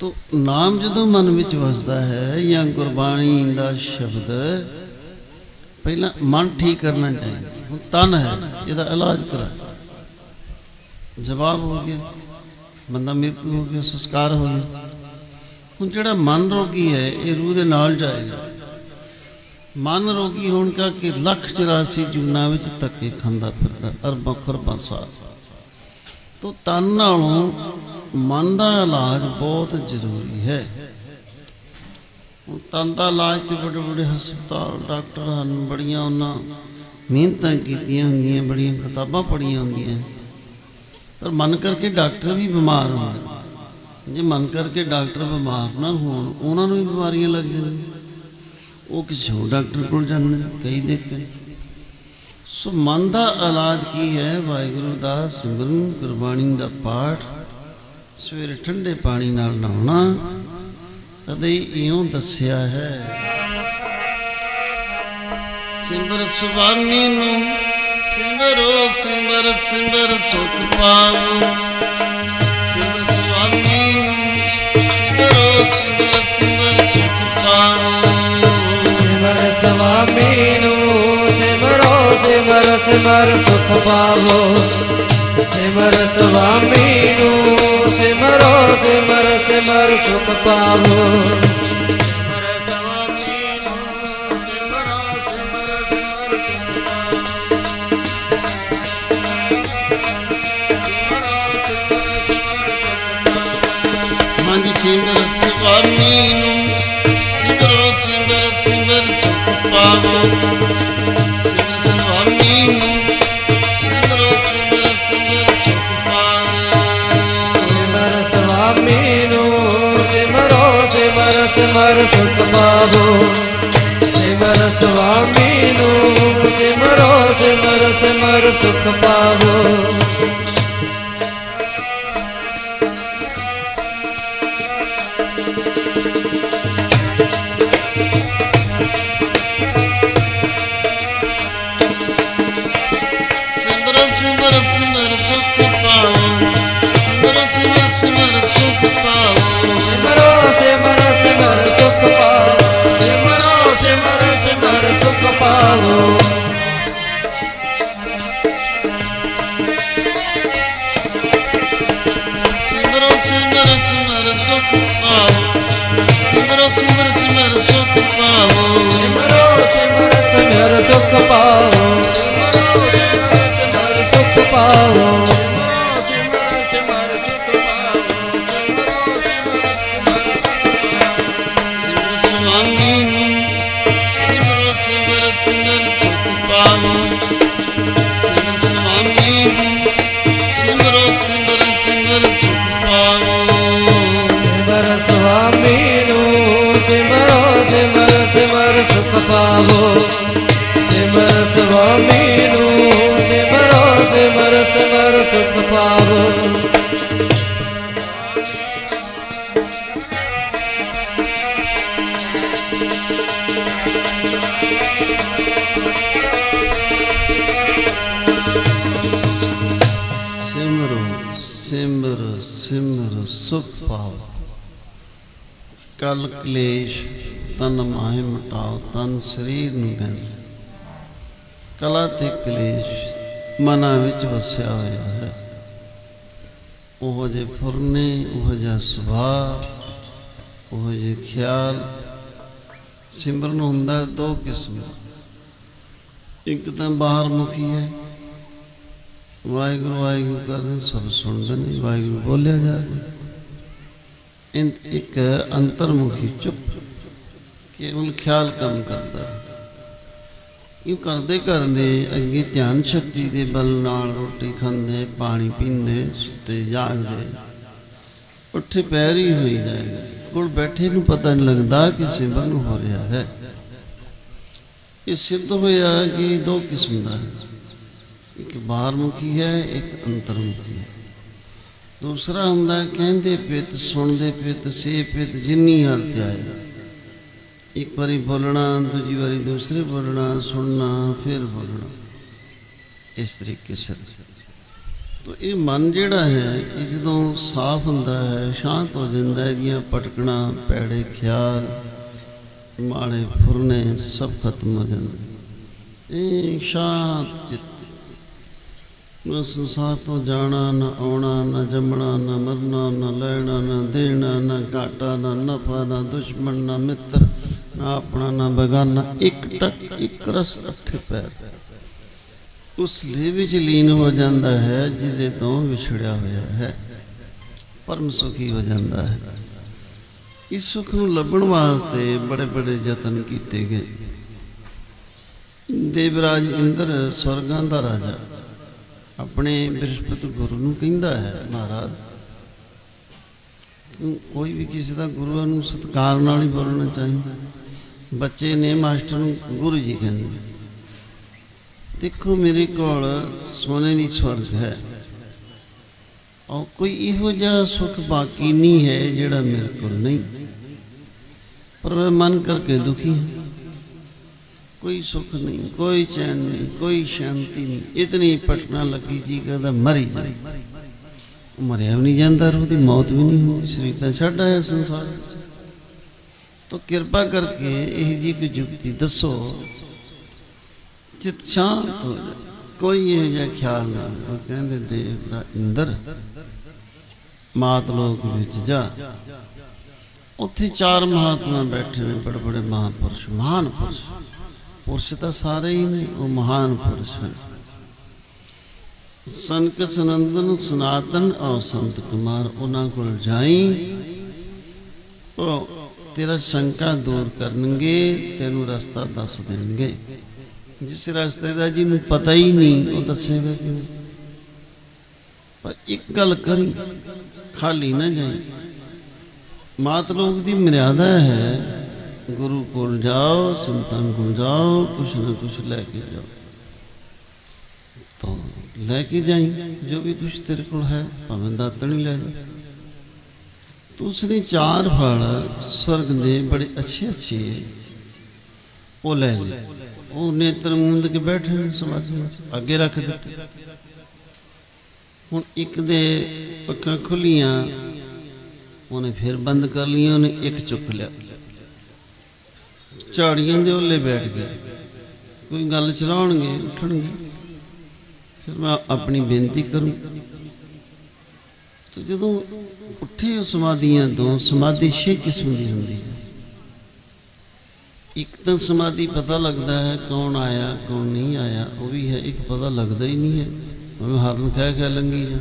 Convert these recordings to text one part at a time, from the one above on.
ਤੋ ਨਾਮ ਜਦੋਂ ਮਨ ਵਿੱਚ ਵਸਦਾ ਹੈ ਜਾਂ ਗੁਰਬਾਣੀ ਦਾ ਸ਼ਬਦ, ਪਹਿਲਾਂ ਮਨ ਠੀਕ ਕਰਨਾ ਚਾਹੀਦਾ। ਹੁਣ ਤਨ ਹੈ, ਇਹਦਾ ਇਲਾਜ ਕਰਾ। ਜਵਾਬ ਹੋ ਗਿਆ, ਬੰਦਾ ਮ੍ਰਿਤ ਹੋ ਗਿਆ, ਸੰਸਕਾਰ ਹੋ ਗਿਆ। ਹੁਣ ਜਿਹੜਾ ਮਨ ਰੋਗੀ ਹੈ, ਇਹ ਰੂਹ ਦੇ ਨਾਲ ਜਾਏਗਾ। ਮਨ ਰੋਗੀ ਹੋਣ ਕਰਕੇ ਲੱਖ 84 ਜੁਨਾ ਵਿੱਚ ਧੱਕੇ ਖਾਂਦਾ ਫਿਰਦਾ, ਅਰਬਾਂ ਖਰਬਾਂ ਸਾਲ ਤੋ ਤਨ ਨਾਲੋਂ ਮਨ ਦਾ ਇਲਾਜ ਬਹੁਤ ਜ਼ਰੂਰੀ ਹੈ। ਤਨ ਦਾ ਇਲਾਜ ਤੇ ਵੱਡੇ ਵੱਡੇ ਹਸਪਤਾਲ, ਡਾਕਟਰ ਹਨ, ਬੜੀਆਂ ਉਹਨਾਂ ਮਿਹਨਤਾਂ ਕੀਤੀਆਂ ਹੁੰਦੀਆਂ, ਬੜੀਆਂ ਕਿਤਾਬਾਂ ਪੜ੍ਹੀਆਂ ਹੁੰਦੀਆਂ। ਪਰ ਮਨ ਕਰਕੇ ਡਾਕਟਰ ਵੀ ਬਿਮਾਰ ਹੁੰਦੇ ਜੇ ਮਨ ਕਰਕੇ ਡਾਕਟਰ ਬਿਮਾਰ ਨਾ ਹੋਣ, ਉਹਨਾਂ ਨੂੰ ਵੀ ਬਿਮਾਰੀਆਂ ਲੱਗ ਜਾਂਦੀਆਂ। ਉਹ ਕਿਸੇ ਹੋਰ ਡਾਕਟਰ ਕੋਲ ਜਾਂਦੇ ਕਈ ਦੇਖੇ ਸੋ ਮਨ ਦਾ ਇਲਾਜ ਕੀ ਹੈ? ਵਾਹਿਗੁਰੂ ਦਾ ਸਿਮਰਨ, ਗੁਰਬਾਣੀ ਦਾ ਪਾਠ। ਸਵੇਰੇ ਠੰਡੇ ਪਾਣੀ ਨਾਲ ਨਹਾਉਣਾ, ਤਦੇ ਇਉਂ ਦੱਸਿਆ ਹੈ। ਸਿਮਰ ਸੁਆਮੀ ਨੂੰ ਸਿਮਰੋ, ਸਿਮਰ ਸਿਮਰ ਸੁਖ ਪਾਵੋ ਸਿਮਰ ਸੁਆਮੀ ਨੂੰ ਸਿਮਰੋ, ਸਿਮਰ ਸਿਮਰ ਸੁਖ ਪਾਵੋ ਸਿਮਰ ਸੁਆਮੀ ਨੂੰ ਸਿਮਰੋ, ਸਿਮਰ ਸਿਮਰ ਸੁਖ ਪਾਵੋ। सिमर स्वामी सिमरो सिमर सिमर सुख પર સુખ પાવો सिमर सिमर सुख पाओ सिमरो सिमर सिमर सुख पाओ सुख पाओ सुख पाओ ਸੁਖ ਪਾਵੋ ਸਿਮਰ ਸਿਮਰ ਸੁਖ ਪਾਵੋ ਸਿਮਰ, ਸਿਮਰੋ, ਸਿਮਰ ਸਿਮਰ ਸੁਖ ਪਾਵੋ ਪਾਓ ਕਲ ਕਲੇਸ਼ ਤਨ ਮਾਹਿ ਮਟਾਓ, ਤਨ ਸਰੀਰ ਨੂੰ ਕਹਿੰਦੇ ਕਲਾ ਤੇ ਕਲੇਸ਼ ਮਨਾਂ ਵਿੱਚ ਵਸਿਆ ਹੋਇਆ ਹੈ। ਉਹ ਜੇ ਫੁਰਨੇ, ਉਹ ਜਿਹਾ ਸੁਭਾਅ, ਉਹ ਜੇ ਖਿਆਲ, ਸਿਮਰਨ ਹੁੰਦਾ ਦੋ ਕਿਸਮ ਇੱਕ ਤਾਂ ਬਾਹਰ ਮੁਖੀ ਹੈ। ਵਾਹਿਗੁਰੂ ਵਾਹਿਗੁਰੂ ਕਰਦੇ ਸਭ ਸੁਣਦੇ ਨੇ, ਵਾਹਿਗੁਰੂ ਬੋਲਿਆ ਜਾ ਰਿਹਾ ਇਨ ਇੱਕ ਅੰਤਰਮੁਖੀ, ਚੁੱਪ। ਕੇਵਲ ਖਿਆਲ ਕੰਮ ਕਰਦਾ ਹੈ। ਇਹ ਕਰਦੇ ਕਰਦੇ ਅੱਗੇ ਧਿਆਨ ਸ਼ਕਤੀ ਦੇ ਬਲ ਨਾਲ ਰੋਟੀ ਖਾਂਦੇ, ਪਾਣੀ ਪੀਂਦੇ, ਸੁੱਤੇ ਜਾਗਦੇ। ਉੱਠੇ ਪੈਰ ਹੀ ਹੋਈ ਜਾਏਗਾ। ਕੋਲ ਬੈਠੇ ਨੂੰ ਪਤਾ ਨਹੀਂ ਲੱਗਦਾ ਕਿ ਸਿਮਰਨ ਹੋ ਰਿਹਾ ਹੈ। ਇਹ ਸਿੱਧ ਹੋਇਆ ਕਿ ਦੋ ਕਿਸਮ ਦਾ ਹੈ। ਇੱਕ ਬਾਹਰਮੁਖੀ ਹੈ, ਇੱਕ ਅੰਤਰਮੁਖੀ ਹੈ। ਦੂਸਰਾ ਹੁੰਦਾ ਕਹਿੰਦੇ ਪਿਤ, ਸੁਣਦੇ ਪਿਤ ਸੇ ਪਿਤ, ਜਿੰਨੀ ਹਾਲਤ ਆਏ ਇੱਕ ਵਾਰੀ ਬੋਲਣਾ, ਦੂਜੀ ਵਾਰੀ ਦੂਸਰੇ ਬੋਲਣਾ, ਸੁਣਨਾ, ਫਿਰ ਬੋਲਣਾ। ਇਸ ਤਰੀਕੇ ਸਿਰ। ਤੋ ਇਹ ਮਨ ਜਿਹੜਾ ਹੈ, ਇਹ ਜਦੋਂ ਸਾਫ਼ ਹੁੰਦਾ ਹੈ, ਸ਼ਾਂਤ ਹੋ ਜਾਂਦਾ ਹੈ, ਇਹਦੀਆਂ ਪਟਕਣਾ, ਪੈੜੇ, ਖਿਆਲ, ਮਾੜੇ, ਫੁਰਨੇ, ਸਭ ਖਤਮ ਹੋ ਜਾਂਦੇ ਇਹ ਸ਼ਾਂਤ ਚਿੱਤ। ਨਾ ਸੰਸਾਰ ਤੋਂ ਜਾਣਾ, ਨਾ ਆਉਣਾ, ਨਾ ਜੰਮਣਾ, ਨਾ ਮਰਨਾ, ਨਾ ਲੈਣਾ, ਨਾ ਦੇਣਾ, ਨਾ ਘਾਟਾ, ਨਾ ਨਫਾ, ਨਾ ਦੁਸ਼ਮਣ, ਨਾ ਮਿੱਤਰ। ਨਾ ਆਪਣਾ ਨਾ ਬਗਾਨਾ ਇੱਕ ਟਕ, ਇੱਕ ਰਸ ਅੱਠੇ ਪੈਰ। ਉਸ ਲਈ ਵਿੱਚ ਲੀਨ ਹੋ ਜਾਂਦਾ ਹੈ, ਜਿਹਦੇ ਤੋਂ ਵਿਛੜਿਆ ਹੋਇਆ ਹੈ। ਪਰਮ ਸੁਖੀ ਹੋ ਜਾਂਦਾ ਹੈ। ਇਸ ਸੁਖ ਨੂੰ ਲੱਭਣ ਵਾਸਤੇ ਬੜੇ ਬੜੇ ਯਤਨ ਕੀਤੇ ਗਏ। ਦੇਵਰਾਜ ਇੰਦਰ ਸਵਰਗਾਂ ਦਾ ਰਾਜਾ, ਆਪਣੇ ਬ੍ਰਿਹਸਪਤ ਗੁਰੂ ਨੂੰ ਕਹਿੰਦਾ ਹੈ, ਮਹਾਰਾਜ ਕੋਈ ਵੀ ਕਿਸੇ ਦਾ ਗੁਰੂ ਨੂੰ ਸਤਿਕਾਰ ਨਾਲ ਹੀ ਬੋਲਣਾ ਚਾਹੀਦਾ ਬੱਚੇ ਨੇ ਮਾਸਟਰ ਨੂੰ ਗੁਰੂ ਜੀ ਕਹਿੰਦੇ ਦੇਖੋ ਮੇਰੇ ਕੋਲ ਸੋਨੇ ਦੀ ਸਵਰਗ ਹੈ। ਔਰ ਕੋਈ ਇਹੋ ਜਿਹਾ ਸੁੱਖ ਬਾਕੀ ਨਹੀਂ ਹੈ ਜਿਹੜਾ ਮੇਰੇ ਕੋਲ ਨਹੀਂ। ਪਰ ਮੈਂ ਮਨ ਕਰਕੇ ਦੁਖੀ ਹਾਂ। ਕੋਈ ਸੁੱਖ ਨਹੀਂ, ਕੋਈ ਚੈਨ ਨਹੀਂ, ਕੋਈ ਸ਼ਾਂਤੀ ਨਹੀਂ। ਇਤਨੀ ਪਟਨਾ ਲੱਗੀ ਜੀ ਕਹਿੰਦਾ ਮਰੀ ਜਾ ਮਰਿਆ ਵੀ ਨਹੀਂ ਜਾਂਦਾ ਔਰ ਉਹਦੀ ਮੌਤ ਵੀ ਨਹੀਂ ਹੁੰਦੀ ਸਰੀਰ ਤਾਂ ਛੱਡ ਆਇਆ ਸੰਸਾਰ ਵਿੱਚ। ਤੋ ਕਿਰਪਾ ਕਰਕੇ ਇਹ ਜੀ ਕੋਈ ਜੁਗਤੀ ਦੱਸੋ ਚਿਤ ਸ਼ਾਂਤ ਹੋ ਜਾਏ ਕੋਈ ਇਹ ਜਿਹਾ ਖਿਆਲ ਨਾ ਉਹ ਕਹਿੰਦੇ ਦੇਵ ਦਾ ਇੰਦਰ ਮਾਤ ਲੋਕ ਵਿੱਚ ਜਾ ਉੱਥੇ ਚਾਰ ਮਹਾਤਮਾ ਬੈਠੇ ਨੇ ਬੜੇ ਬੜੇ ਮਹਾਪੁਰਸ਼ ਮਹਾਨ ਪੁਰਸ਼ ਪੁਰਸ਼ ਤਾਂ ਸਾਰੇ ਹੀ ਨੇ ਉਹ ਮਹਾਨ ਪੁਰਸ਼ ਹਨ ਸੰਕ ਸਨੰਦਨ ਸਨਾਤਨ ਔਰ ਸੰਤ ਕੁਮਾਰ ਉਹਨਾਂ ਕੋਲ ਜਾਈ ਉਹ ਤੇਰਾ ਸ਼ੰਕਾ ਦੂਰ ਕਰਨਗੇ, ਤੈਨੂੰ ਰਸਤਾ ਦੱਸ ਦੇਣਗੇ। ਜਿਸ ਰਸਤੇ ਦਾ ਜਿਹਨੂੰ ਪਤਾ ਹੀ ਨਹੀਂ, ਉਹ ਦੱਸੇਗਾ ਕਿਵੇਂ? ਪਰ ਇੱਕ ਗੱਲ ਕਰੀ, ਖਾਲੀ ਨਾ ਜਾਈ। ਮਾਤ ਲੋਕ ਦੀ ਮਰਿਆਦਾ ਹੈ, ਗੁਰੂ ਕੋਲ ਜਾਓ, ਸੰਤਾਂ ਕੋਲ ਜਾਓ, ਕੁਛ ਨਾ ਕੁਛ ਲੈ ਕੇ ਜਾਓ। ਤਾਂ ਲੈ ਕੇ ਜਾਈ, ਜੋ ਵੀ ਕੁਛ ਤੇਰੇ ਕੋਲ ਹੈ, ਭਾਵੇਂ ਦਾਤਣੀ ਲੈ ਜਾ ਦੂਸਰੇ ਚਾਰ ਫਲ ਸਵਰਗ ਦੇ ਬੜੇ ਅੱਛੇ ਅੱਛੇ ਉਹ ਲੈ ਲੈ ਉਹ ਨੇਤਰ ਮੂੰਦ ਕੇ ਬੈਠੇ ਨੇ ਸਮਾਧੀ ਅੱਗੇ ਰੱਖ ਦਿੱਤੇ। ਹੁਣ ਇੱਕ ਦੇ ਅੱਖਾਂ ਖੁੱਲੀਆਂ, ਉਹਨੇ ਫਿਰ ਬੰਦ ਕਰ ਲਈਆਂ, ਉਹਨੇ ਇੱਕ ਚੁੱਕ ਲਿਆ। ਝਾੜੀਆਂ ਦੇ ਉੱਲੇ ਬੈਠ ਗਿਆ ਕੋਈ ਗੱਲ ਚਲਾਉਣਗੇ, ਉੱਠਣਗੇ। ਫਿਰ ਮੈਂ ਆਪਣੀ ਬੇਨਤੀ ਕਰੂੰ ਤੇ ਜਦੋਂ ਉੱਠੇ ਉਹ ਸਮਾਧੀਆਂ ਤੋਂ, ਸਮਾਧੀ ਛੇ ਕਿਸਮ ਦੀ ਹੁੰਦੀ ਹੈ। ਇੱਕ ਤਾਂ ਸਮਾਧੀ ਪਤਾ ਲੱਗਦਾ ਹੈ ਕੌਣ ਆਇਆ, ਕੌਣ ਨਹੀਂ ਆਇਆ, ਉਹ ਵੀ ਹੈ, ਇੱਕ ਪਤਾ ਲੱਗਦਾ ਹੀ ਨਹੀਂ ਹੈ। ਉਹ ਹਰਨ ਕਹਿ ਕੇ ਲੰਗੀ ਜਾ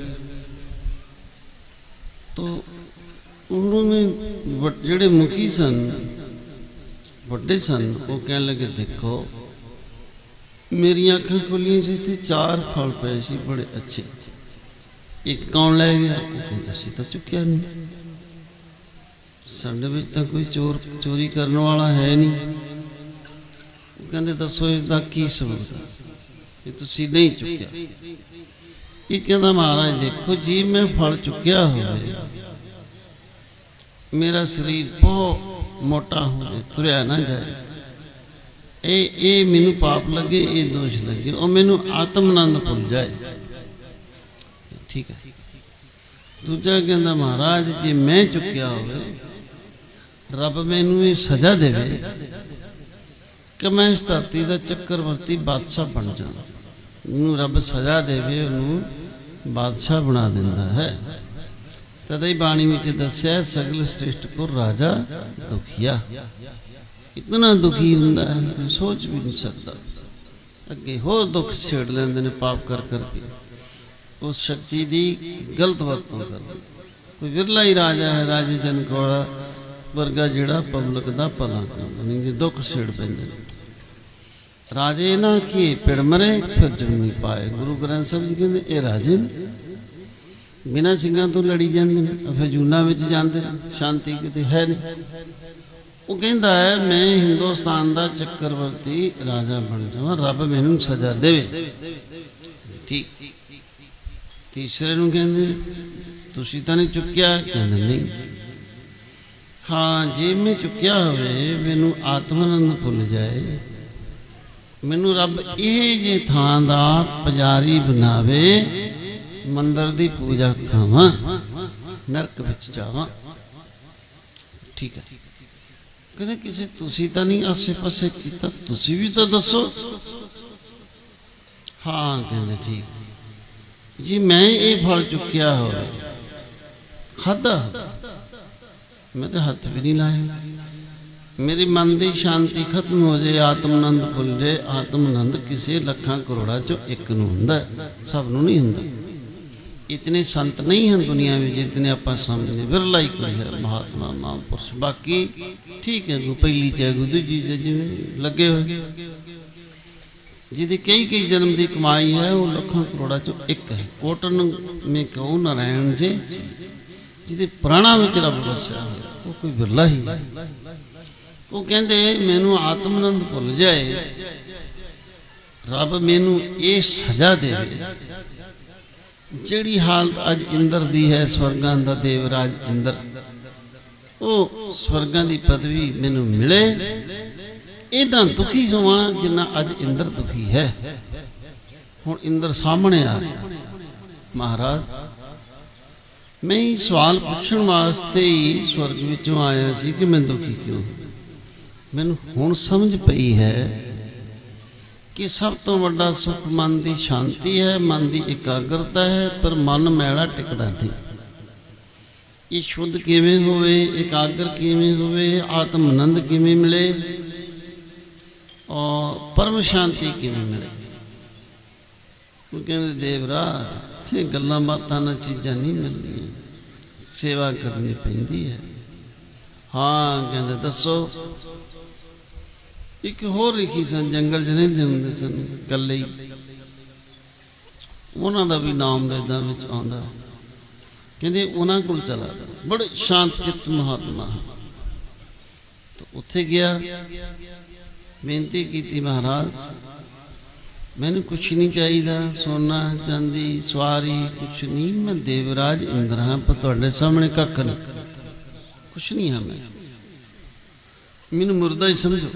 ਤੋ ਉਹਨਾਂ ਨੇ ਜਿਹੜੇ ਮੁਖੀ ਸਨ, ਵੱਡੇ ਸਨ, ਉਹ ਕਹਿਣ ਲੱਗੇ, ਦੇਖੋ, ਮੇਰੀਆਂ ਅੱਖਾਂ ਖੁੱਲੀਆਂ ਸੀ ਤੇ ਚਾਰ ਫਲ ਪਏ ਸੀ, ਬੜੇ ਅੱਛੇ। ਇੱਕ ਕੌਣ ਲੈ ਗਿਆ? ਅਸੀਂ ਤਾਂ ਚੁੱਕਿਆ ਨਹੀਂ। ਸਾਡੇ ਵਿੱਚ ਤਾਂ ਕੋਈ ਚੋਰ, ਚੋਰੀ ਕਰਨ ਵਾਲਾ ਹੈ ਨਹੀਂ। ਉਹ ਕਹਿੰਦੇ, ਦੱਸੋ ਇਸ ਦਾ ਕੀ ਸਬੂਤ ਹੈ? ਤੁਸੀਂ ਨਹੀਂ ਚੁੱਕਿਆ। ਇਹ ਕਹਿੰਦਾ, ਮਹਾਰਾਜ, ਦੇਖੋ, ਜੀ ਮੈਂ ਫਲ ਚੁੱਕਿਆ ਹੋਵੇ, ਮੇਰਾ ਸਰੀਰ ਬਹੁਤ ਮੋਟਾ ਹੋ ਜਾਏ, ਤੁਰਿਆ ਨਾ ਜਾਏ। ਇਹ ਇਹ ਮੈਨੂੰ ਪਾਪ ਲੱਗੇ, ਇਹ ਦੋਸ਼ ਲੱਗੇ, ਉਹ ਮੈਨੂੰ ਆਤਮ ਆਨੰਦ ਭੁੱਲ ਜਾਏ। ਠੀਕ ਹੈ। ਦੂਜਾ ਕਹਿੰਦਾ, ਮਹਾਰਾਜ, ਜੇ ਮੈਂ ਚੁੱਕਿਆ ਹੋਵੇ, ਰੱਬ ਮੈਨੂੰ ਇਹ ਸਜ਼ਾ ਦੇਵੇ ਕਿ ਮੈਂ ਇਸ ਧਰਤੀ ਦਾ ਚੱਕਰਵਰਤੀ ਬਾਦਸ਼ਾਹ ਬਣ ਜਾਵਾਂ। ਮੈਨੂੰ ਰੱਬ ਸਜ਼ਾ ਦੇਵੇ, ਉਹਨੂੰ ਬਾਦਸ਼ਾਹ ਬਣਾ ਦਿੰਦਾ ਹੈ। ਤਦ ਹੀ ਬਾਣੀ ਵਿੱਚ ਦੱਸਿਆ, ਸਗਲ ਸ੍ਰਿਸ਼ਟ ਕੋ ਰਾਜਾ ਦੁਖੀਆ। ਇਤਨਾ ਦੁਖੀ ਹੁੰਦਾ ਹੈ ਸੋਚ ਵੀ ਨਹੀਂ ਸਕਦਾ। ਅੱਗੇ ਹੋਰ ਦੁੱਖ ਛੇੜ ਲੈਂਦੇ ਨੇ ਪਾਪ ਕਰ ਕਰਕੇ। ਉਸ ਸ਼ਕਤੀ ਦੀ ਗਲਤ ਵਰਤੋਂ ਕਰਦੇ ਕੋਈ ਵਿਰਲਾ ਹੀ ਰਾਜਾ ਹੈ, ਰਾਜੇ ਜਨ ਵਰਗਾ ਜਿਹੜਾ ਪਬਲਿਕ ਦਾ ਭਲਾ ਕਰਦਾ ਨਹੀਂ, ਜੇ ਦੁੱਖ ਛੇੜ ਪੈਂਦੇ ਰਾਜੇ ਨਾ ਕੀ ਪਿੜ ਮਰੇ, ਫਿਰ ਜੰਮੀ ਪਾਏ। ਗੁਰੂ ਗ੍ਰੰਥ ਸਾਹਿਬ ਜੀ ਕਹਿੰਦੇ, ਇਹ ਰਾਜੇ ਨੇ। ਬਿਨਾਂ ਸਿੰਘਾਂ ਤੋਂ ਲੜੀ ਜਾਂਦੇ ਨੇ, ਫਿਰ ਜੂਨਾ ਵਿੱਚ ਜਾਂਦੇ ਨੇ, ਸ਼ਾਂਤੀ ਕਿਤੇ ਹੈ ਨਹੀਂ। ਉਹ ਕਹਿੰਦਾ ਹੈ, ਮੈਂ ਹਿੰਦੁਸਤਾਨ ਦਾ ਚੱਕਰਵਰਤੀ ਰਾਜਾ ਬਣ ਜਾਵਾਂ, ਰੱਬ ਮੈਨੂੰ ਸਜ਼ਾ ਦੇਵੇ। ਠੀਕ। ਤੀਸਰੇ ਨੂੰ ਕਹਿੰਦੇ, ਤੁਸੀਂ ਤਾਂ ਨਹੀਂ ਚੁੱਕਿਆ? ਕਹਿੰਦੇ, ਨਹੀਂ। ਹਾਂ, ਜੇ ਮੈਂ ਚੁੱਕਿਆ ਹੋਵੇ, ਮੈਨੂੰ ਆਤਮਾਨੰਦ ਭੁੱਲ ਜਾਏ। ਮੈਨੂੰ ਰੱਬ ਇਹ ਜੇ ਥਾਂ ਦਾ ਪੁਜਾਰੀ ਬਣਾਵੇ, ਮੰਦਰ ਦੀ ਪੂਜਾ ਖਾਵਾਂ, ਨਰਕ ਵਿੱਚ ਜਾਵਾਂ। ਠੀਕ ਹੈ। ਕਹਿੰਦੇ, ਕਿਸੇ ਤੁਸੀਂ ਤਾਂ ਨਹੀਂ ਆਸੇ ਪਾਸੇ ਕੀਤਾ, ਤੁਸੀਂ ਵੀ ਤਾਂ ਦੱਸੋ। ਹਾਂ, ਕਹਿੰਦੇ, ਠੀਕ ਜੀ, ਮੈਂ ਇਹ ਫਲ ਚੁੱਕਿਆ ਹੋਵੇ। ਖਾਦਾ ਮੈਂ ਤਾਂ ਹੱਥ ਵੀ ਨਹੀਂ ਲਾਇਆ। ਮੇਰੀ ਮਨ ਦੀ ਸ਼ਾਂਤੀ ਖਤਮ ਹੋ ਜਾਏ ਆਤਮਨੰਦ ਭੁੱਲ ਜਾਏ ਆਤਮਨੰਦ ਕਿਸੇ ਲੱਖਾਂ ਕਰੋੜਾਂ ਚੋਂ ਇੱਕ ਨੂੰ ਹੁੰਦਾ ਸਭ ਨੂੰ ਨਹੀਂ ਹੁੰਦਾ। ਇਤਨੇ ਸੰਤ ਨਹੀਂ ਹਨ ਦੁਨੀਆ ਵਿੱਚ ਜਿਤਨੇ ਆਪਾਂ ਸਮਝਦੇ। ਵਿਰਲਾ ਹੀ ਕੋਈ ਹੈ, ਮਹਾਤਮਾ, ਮਹਾਂਪੁਰਸ਼। ਬਾਕੀ ਠੀਕ ਹੈ ਕੋ ਪਹਿਲੀ ਚ ਹੈ ਦੂਜੀ ਜਿਵੇਂ ਲੱਗੇ ਹੋਏ। ਜਿਹਦੀ ਕਈ ਕਈ ਜਨਮ ਦੀ ਕਮਾਈ ਹੈ, ਉਹ ਲੱਖਾਂ ਕਰੋੜਾਂ ਚੋਂ ਇੱਕ ਹੈ। ਕੋਟਨ ਮੇ ਕਹੋ ਨਾਰਾਇਣ ਜੀ, ਜਿਹਦੇ ਪ੍ਰਾਣਾ ਵਿੱਚ ਰੱਬ ਵਸਿਆ ਹੋਇਆ ਉਹ ਕੋਈ ਬਿਰਲਾ ਹੀ ਉਹ ਕਹਿੰਦੇ, ਮੈਨੂੰ ਆਤਮਨੰਦ ਭੁੱਲ ਜਾਏ। ਰੱਬ ਮੈਨੂੰ ਇਹ ਸਜ਼ਾ ਦੇਵੇ ਜਿਹੜੀ ਹਾਲਤ ਅੱਜ ਇੰਦਰ ਦੀ ਹੈ, ਸਵਰਗਾਂ ਦਾ ਦੇਵਰਾਜ ਇੰਦਰ, ਉਹ ਸਵਰਗਾਂ ਦੀ ਪਦਵੀ ਮੈਨੂੰ ਮਿਲੇ। ਇਦਾਂ ਦੁਖੀ ਹੋਵਾਂ ਜਿੰਨਾ ਅੱਜ ਇੰਦਰ ਦੁਖੀ ਹੈ। ਹੁਣ ਇੰਦਰ ਸਾਹਮਣੇ ਆ ਰਿਹਾ। ਮਹਾਰਾਜ, ਮੈਂ ਇਹ ਸਵਾਲ ਪੁੱਛਣ ਵਾਸਤੇ ਹੀ ਸਵਰਗ ਵਿੱਚੋਂ ਆਇਆ ਸੀ ਕਿ ਮੈਂ ਦੁਖੀ ਕਿਉਂ ਮੈਨੂੰ ਹੁਣ ਸਮਝ ਪਈ ਹੈ ਕਿ ਸਭ ਤੋਂ ਵੱਡਾ ਸੁਖ ਮਨ ਦੀ ਸ਼ਾਂਤੀ ਹੈ, ਮਨ ਦੀ ਇਕਾਗਰਤਾ ਹੈ, ਪਰ ਮਨ ਮੈਲਾ ਟਿਕਦਾ ਨਹੀਂ। ਇਹ ਸ਼ੁੱਧ ਕਿਵੇਂ ਹੋਵੇ, ਇਕਾਗਰ ਕਿਵੇਂ ਹੋਵੇ, ਆਤਮ ਆਨੰਦ ਕਿਵੇਂ ਮਿਲੇ? ਔਰ ਪਰਮ ਸ਼ਾਂਤੀ ਕਿਵੇਂ ਮਿਲੇ? ਉਹ ਕਹਿੰਦੇ, ਦੇਵਰਾਜ ਇਹ ਗੱਲਾਂ ਬਾਤਾਂ ਨਾਲ ਚੀਜ਼ਾਂ ਨਹੀਂ ਮਿਲਦੀਆਂ। ਸੇਵਾ ਕਰਨੀ ਪੈਂਦੀ ਹੈ। ਹਾਂ, ਕਹਿੰਦੇ, ਦੱਸੋ। ਇੱਕ ਹੋਰ ਲਿਖੀ ਸਨ, ਜੰਗਲ 'ਚ ਰਹਿੰਦੇ ਹੁੰਦੇ ਸਨ ਇਕੱਲੇ ਹੀ। ਉਹਨਾਂ ਦਾ ਵੀ ਨਾਮ ਵੇਦਾਂ ਵਿੱਚ ਆਉਂਦਾ। ਕਹਿੰਦੇ, ਉਹਨਾਂ ਕੋਲ ਚਲਾ ਗਿਆ। ਬੜੇ ਸ਼ਾਂਤ ਚਿੱਤ ਮਹਾਤਮਾ ਤਾਂ ਉੱਥੇ ਗਿਆ। ਬੇਨਤੀ ਕੀਤੀ ਮਹਾਰਾਜ, ਮੈਨੂੰ ਕੁਛ ਨਹੀਂ ਚਾਹੀਦਾ, ਸੋਨਾ, ਚਾਂਦੀ, ਸਵਾਰੀ, ਕੁਛ ਨਹੀਂ, ਮੈਂ ਦੇਵਰਾਜ ਇੰਦਰ ਹਾਂ, ਪਰ ਤੁਹਾਡੇ ਸਾਹਮਣੇ ਕੱਖ ਨਹੀਂ। ਕੁਛ ਨਹੀਂ ਹਾਂ ਮੈਂ। ਮੈਨੂੰ ਮੁਰਦਾ ਹੀ ਸਮਝੋ।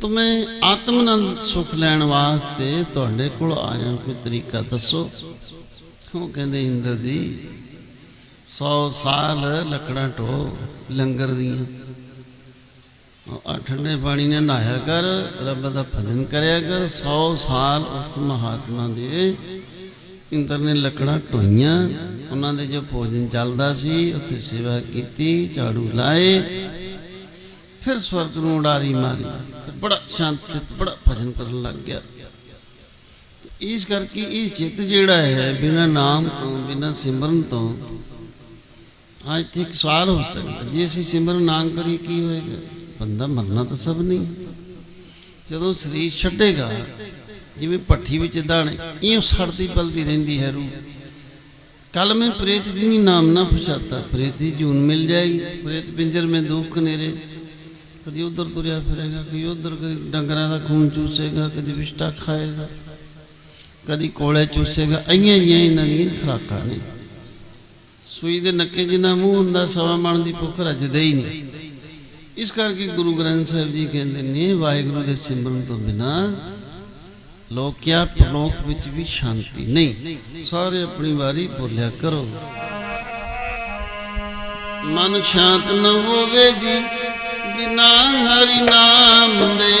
ਤਾਂ ਮੈਂ ਆਤਮਨੰਦ ਸੁਖ ਲੈਣ ਵਾਸਤੇ ਤੁਹਾਡੇ ਕੋਲ ਆਇਆ, ਕੋਈ ਤਰੀਕਾ ਦੱਸੋ? ਉਹ ਕਹਿੰਦੇ, ਇੰਦਰ ਜੀ 100 ਸਾਲ ਲੱਕੜਾਂ ਢੋ ਲੰਗਰ ਦੀਆਂ। ਠੰਡੇ ਪਾਣੀ ਨੇ ਨਹਾਇਆ ਕਰ, ਰੱਬ ਦਾ ਭਜਨ ਕਰਿਆ ਕਰ 100 ਸਾਲ ਉਸ ਮਹਾਤਮਾ ਦੇ ਇੰਦਰ ਨੇ ਲੱਕੜਾਂ ਢੋਈਆਂ, ਉਹਨਾਂ ਦੇ ਜੋ ਭੋਜਨ ਚੱਲਦਾ ਸੀ, ਉੱਥੇ ਸੇਵਾ ਕੀਤੀ, ਝਾੜੂ ਲਾਏ, ਫਿਰ ਸਵਰਗ ਨੂੰ ਉਡਾਰੀ ਮਾਰੀ ਬੜਾ ਸ਼ਾਂਤ ਬੜਾ ਭਜਨ ਕਰਨ ਲੱਗ ਗਿਆ। ਇਸ ਕਰਕੇ ਇਹ ਚਿੱਤ ਜਿਹੜਾ ਹੈ, ਬਿਨਾ ਨਾਮ ਤੋਂ, ਬਿਨਾਂ ਸਿਮਰਨ ਤੋਂ, ਅੱਜ ਤੇ ਇੱਕ ਸਵਾਲ ਹੋ ਸਕਦਾ। ਜੇ ਅਸੀਂ ਸਿਮਰਨ ਨਾ ਕਰੀ ਕੀ ਹੋਏਗਾ? ਬੰਦਾ ਮਰਨਾ ਤਾਂ ਸਭ ਨਹੀਂ ਜਦੋਂ ਸਰੀਰ ਛੱਡੇਗਾ ਜਿਵੇਂ ਪੱਠੀ ਵਿੱਚ ਦਾਣੇ ਇਹ ਸੜਦੀ ਬਲਦੀ ਰਹਿੰਦੀ ਹੈ ਰੂਹ कल में प्रेत जिनी नाम ना पछाता प्रेत ही जून मिल जाएगी प्रेत पिंजर में दुख नेरे कभी उधर तुरया फिरेगा कभी उधर कभी डंगरा का खून चूसेगा कभी विष्टा खाएगा कभी कोले चूसेगा अइयां अइयां इन्हां ਦੀਆਂ ਖਰਾਕਾਂ ਨੇ ਸੂਈ ਦੇ ਨੱਕੇ ਜਿੰਨਾ ਮੂੰਹ ਹੁੰਦਾ ਸਵਾ ਮਣ ਦੀ ਭੁੱਖ ਰੱਜਦੇ ਹੀ ਨਹੀਂ ਇਸ ਕਰਕੇ ਗੁਰੂ ਗ੍ਰੰਥ ਸਾਹਿਬ ਜੀ ਕਹਿੰਦੇ ਨੇ, ਵਾਹਿਗੁਰੂ ਦੇ ਸਿਮਰਨ ਤੋਂ ਬਿਨਾ ਲੋਕਿਆ ਪ੍ਰਲੋਕ ਵਿੱਚ ਵੀ ਸ਼ਾਂਤੀ ਨਹੀਂ। ਸਾਰੇ ਆਪਣੀ ਵਾਰੀ ਬੋਲਿਆ ਕਰੋ। ਮਨ ਸ਼ਾਂਤ ਨਾ ਹੋਵੇ ਜੀ, ਬਿਨਾ ਹਰੀ ਨਾਮ ਦੇ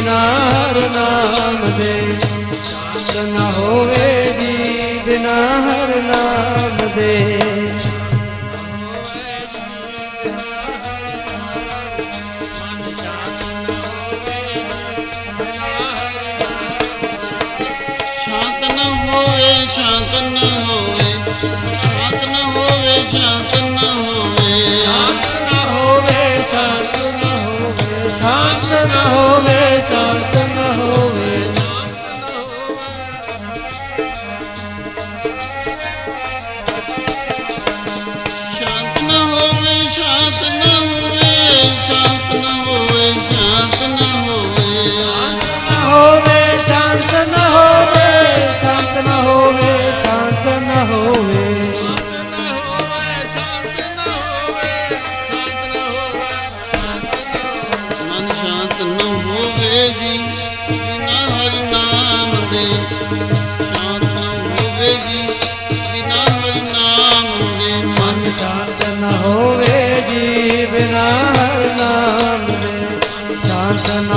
ਜੀ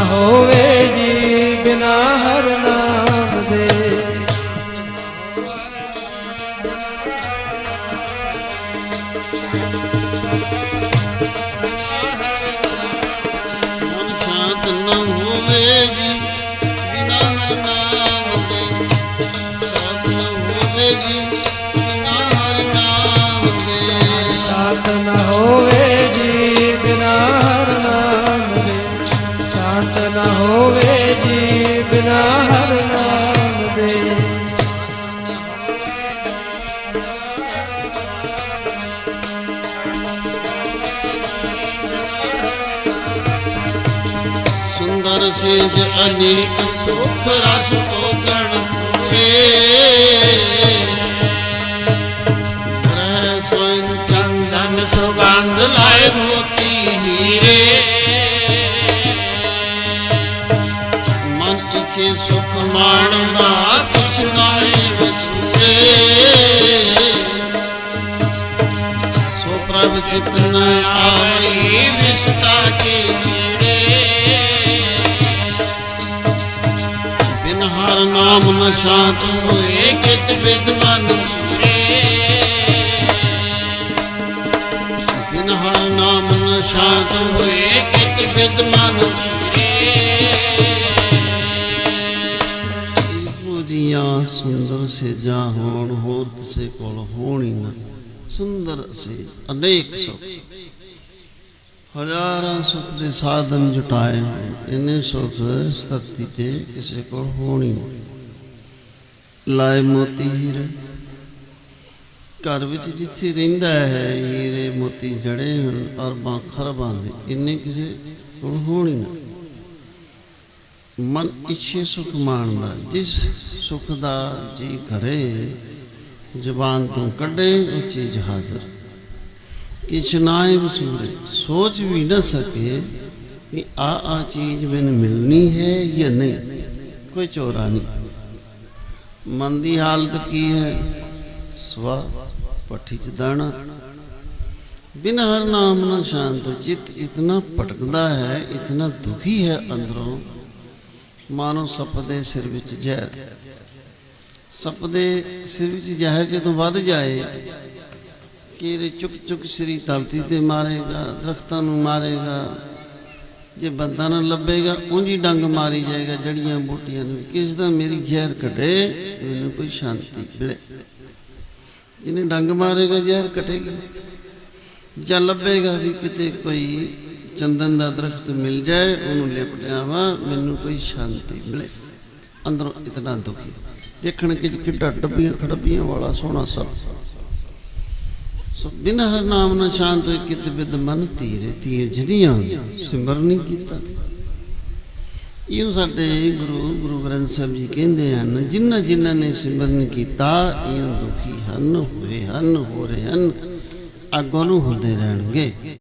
ਹੋਵੇ ਜੀ ਬਿਨਾ ਹਰ ਸੇਜ ਸੁਖ ਰਸ ਕੋਗਣ ਰਹਿ ਸੋਇਨ ਚੰਦਨ ਸੁਗੰਧ ਲਾਏ ਮੋਤੀ ਹੀਰੇ। ਮਨ ਇਛੇ ਸੁਖ ਮਾਣਦਾ ਕੁਛ ਨਾਏ ਵਸੂਰੇ ਸੋ ਪ੍ਰਭ ਜਿਤਨ ਨਾਮ ਸ਼ਾਂਤ ਹੋਏ ਕਿਤ ਬਿਦ ਮਨ ਪੂਰੇ ਬਿਨ ਹਰ ਨਾਮ ਨ ਸ਼ਾਂਤ ਹੋਏ ਕਿਤ ਬਿਦ ਮਨ ਪੂਰੇ ਜੀਆਂ ਸੁੰਦਰ ਸੇਜਾਂ ਹੋਣ, ਹੋਰ ਕਿਸੇ ਕੋਲ ਹੋਣ ਨਾ। ਸੁੰਦਰ ਸੇਜ ਅਨੇਕ ਸੁਖ। ਹਜ਼ਾਰਾਂ ਸੁਖ ਦੇ ਸਾਧਨ ਜੁਟਾਏ ਇੰਨੇ ਸੁਖ ਧਰਤੀ ਤੇ ਕਿਸੇ ਕੋਲ ਹੋਣੀ ਨਹੀਂ ਲਾਏ ਮੋਤੀ ਹੀਰੇ। ਘਰ ਵਿੱਚ ਜਿੱਥੇ ਰਹਿੰਦਾ ਹੈ, ਹੀਰੇ ਮੋਤੀ ਜੜੇ ਹਨ ਅਰਬਾਂ ਖਰਬਾਂ ਦੇ ਇੰਨੇ ਕਿਸੇ ਕੋਲ ਹੋਣ ਨਾ। ਮਨ ਇੱਛੇ ਸੁਖ ਮਾਣਦਾ, ਜਿਸ ਸੁਖ ਦਾ ਜੀ ਕਰੇ, ਜ਼ਬਾਨ ਤੋਂ ਕੱਢੇ ਉਹ ਚੀਜ਼ ਹਾਜ਼ਰ। ਕਿਛ ਨਾਏ ਵਸੂਰੇ ਸੋਚ ਵੀ ਨਾ ਸਕੇ ਕਿ ਆ ਆ ਚੀਜ਼ ਮੈਨੂੰ ਮਿਲਣੀ ਹੈ ਜਾਂ ਨਹੀਂ। ਕੋਈ ਚੋਰਾ ਨਹੀਂ। ਮਨ ਦੀ ਹਾਲਤ ਕੀ ਹੈ? ਸਵਾ ਪੱਠੀ ਚ ਦਾਣਾ। ਬਿਨ ਹਰ ਨਾਮ ਨਾ ਸ਼ਾਂਤ ਜਿਤ ਇਤਨਾ ਭਟਕਦਾ ਹੈ, ਇਤਨਾ ਦੁਖੀ ਹੈ ਅੰਦਰੋਂ। ਮਾਨੋ ਸੱਪ ਦੇ ਸਿਰ ਵਿੱਚ ਜ਼ਹਿਰ। ਸੱਪ ਦੇ ਸਿਰ ਵਿੱਚ ਜ਼ਹਿਰ ਜਦੋਂ ਵੱਧ ਜਾਏ, ਕੀਰੇ ਚੁੱਕ ਚੁੱਕ ਸ੍ਰੀ ਧਰਤੀ ਤੇ ਮਾਰੇਗਾ, ਦਰਖਤਾਂ ਨੂੰ ਮਾਰੇਗਾ। ਜੇ ਬੰਦਾ ਨਾ ਲੱਭੇਗਾ, ਉਂਝ ਡੰਗ ਮਾਰੀ ਜਾਏਗਾ ਜੜੀਆਂ ਬੂਟੀਆਂ ਨੂੰ। ਕਿਸ ਦਾ ਮੇਰੀ ਜ਼ਹਿਰ ਕਟੇ ਮੈਨੂੰ ਕੋਈ ਸ਼ਾਂਤੀ ਮਿਲੇ। ਜਿਹਨੇ ਡੰਗ ਮਾਰੇਗਾ, ਜ਼ਹਿਰ ਕਟੇਗੀ ਜਾਂ ਲੱਭੇਗਾ ਵੀ ਕਿਤੇ ਕੋਈ ਚੰਦਨ ਦਾ ਦਰਖਤ ਮਿਲ ਜਾਏ, ਉਹਨੂੰ ਲਿਪਟਿਆ ਵਾ ਮੈਨੂੰ ਕੋਈ ਸ਼ਾਂਤੀ ਮਿਲੇ। ਅੰਦਰੋਂ ਇਤਨਾ ਦੁਖੀ। ਦੇਖਣ ਕਿ ਕਿੱਡਾ ਡੱਬੀਆਂ ਖੜੱਬੀਆਂ ਵਾਲਾ ਸੋਹਣਾ ਸਭ। ਸੋ ਬਿਨ ਹਰ ਨਾਮ ਨਾ ਸ਼ਾਂਤ ਹੋਏ ਕਿਤ ਬਿਦ ਮਨ ਧੀਰੇ ਧੀਰ ਜਨੀਆਂ ਸਿਮਰ ਕੀਤਾ। ਇਹ ਸਾਡੇ ਗੁਰੂ ਗੁਰੂ ਗ੍ਰੰਥ ਸਾਹਿਬ ਜੀ ਕਹਿੰਦੇ ਹਨ, ਜਿਨ੍ਹਾਂ ਜਿਨ੍ਹਾਂ ਨੇ ਸਿਮਰਨ ਕੀਤਾ ਇਹ ਦੁਖੀ ਹਨ, ਹੋਏ ਹਨ, ਹੋ ਰਹੇ ਹਨ, ਅੱਗੋਂ ਨੂੰ ਹੁੰਦੇ ਰਹਿਣਗੇ।